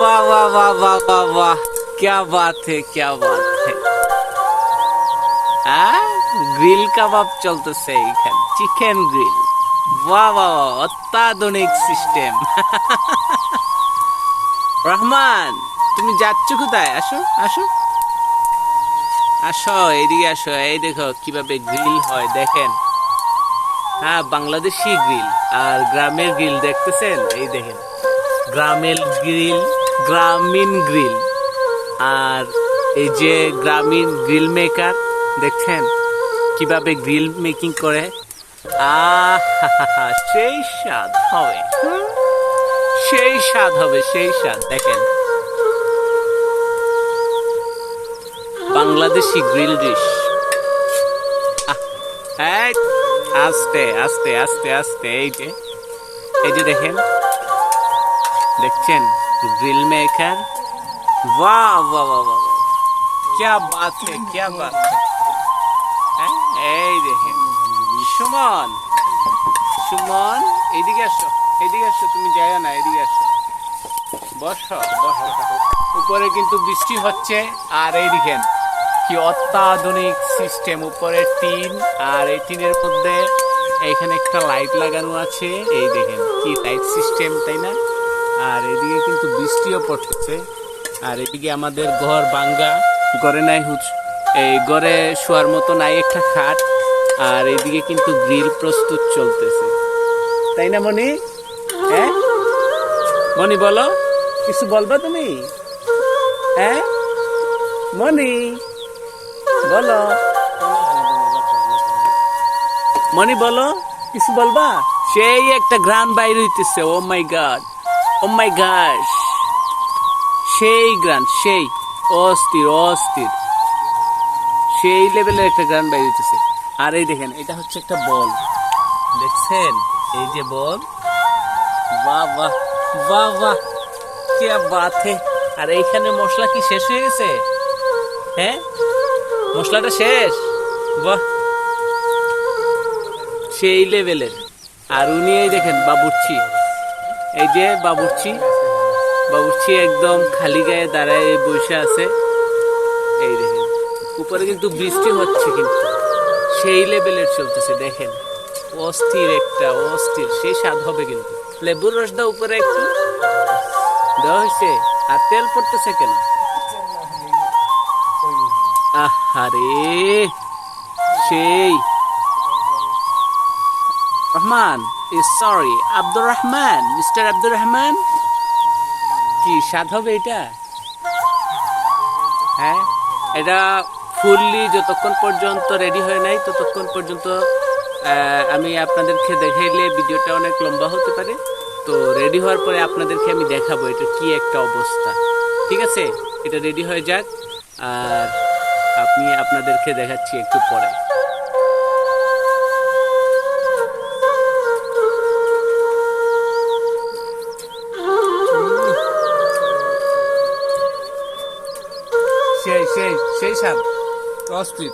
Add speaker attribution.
Speaker 1: वाह वाह वाह वाह वाह क्या बात है क्या बात है গ্রিল কাবাব চলতেছে এইখানে চিকেন গ্রিল বাহ বাহ বাহ, অত্যাধুনিক সিস্টেম রহমান তুমি যাচ্ছ কোথায় আসো আসো আসো এইদিকে আসো এই দেখো কিভাবে গ্রিল হয় দেখেন হ্যাঁ বাংলাদেশি গ্রিল আর গ্রামের গ্রিল দেখতেছেন এই দেখেন গ্রামের গ্রিল গ্রামীণ গ্রিল। আর এই যে গ্রামীণ গ্রিল মেকার, দেখছেন? কীভাবে গ্রিল মেকিং করে? সেই স্বাদ হবে। সেই স্বাদ হবে, সেই স্বাদ। দেখেন। Bangladeshi grill dish. আস্তে আস্তে আস্তে আস্তে, এই যে এই যে দেখেন। দেখছেন? গ্রিল মেকার वाह वाह वाह वाह वाह। क्या बात है क्या बात है হ্যাঁ? এই দেখেন সুমন সুমন এইদিকে আসো এইদিকে আসো তুমি যাইও না এইদিকে আসো বসো বসো উপরে কিন্তু বৃষ্টি হচ্ছে আর এই দেখেন কি অত্যাধুনিক সিস্টেম উপরে টিন আর এই টিনের মধ্যে এইখানে একটা লাইট লাগানো আছে এই দেখেন কি লাইট সিস্টেম তাই না আর এদিকে কিন্তু বৃষ্টিও পড়তেছে আর এদিকে আমাদের ঘর ভাঙ্গা। ঘরে নাই হুচ এই ঘরে শোয়ার মতো নাই একটা খাট। আর এদিকে কিন্তু গ্রিল প্রস্তুত চলতেছে। তাই না মনি হ্যাঁ? মনি বলো। কিছু বলবা তুমি? হ্যাঁ? মনি বলো। মনি বলো। কিছু বলবা? সেই একটা গ্রান বাইর হইতেছে, ও মাই গড। ও মাই গাশ সেই গ্রান সেই অস্থির অস্থির। সেই লেভেলের একটা গ্রান বাইর হইতেছে আর এই দেখেন, এটা হচ্ছে একটা বল। দেখছেন? এই যে বল। বাহ বাহ বাহ বাহ। কে বাত। হে আর এইখানে মশলা কি শেষ হয়ে গেছে? হ্যাঁ? মশলাটা শেষ? বাহ। সেই লেভেলের আর উনি এই দেখেন, বাবুর্চি। এই যে বাবুর্চি। বাবুর্চি একদম খালি গায়ে দাঁড়ায় বসে আছে। এই দেখেন, উপরে কিন্তু বৃষ্টি হচ্ছে কিন্তু। সেই লেভেলের চলতেছে, দেখেন। অস্থির একটা, অস্থির সেই স্বাদ হবে কিন্তু। লেবুর রস দাও উপরে একটু দেওয়া হয়েছে, আর তেল পড়তেছে কেন? আহারে, সেই। Rahman sorry Abdur Rahman mister Abdur Rahman? কি স্বাদ হবে এটা? হ্যাঁ এটা ফুললি যতক্ষণ পর্যন্ত রেডি হয় নাই ততক্ষণ পর্যন্ত আমি আপনাদেরকে দেখাইলে ভিডিওটা অনেক লম্বা হতে পারে। তো রেডি হওয়ার পরে আপনাদেরকে আমি দেখাবো এটা কি একটা অবস্থা। ঠিক আছে? এটা রেডি হয়ে যাক। আর আপনি আপনাদেরকে দেখাচ্ছি একটু পরে। সেই সেই সেই স্বাদ অস্থির.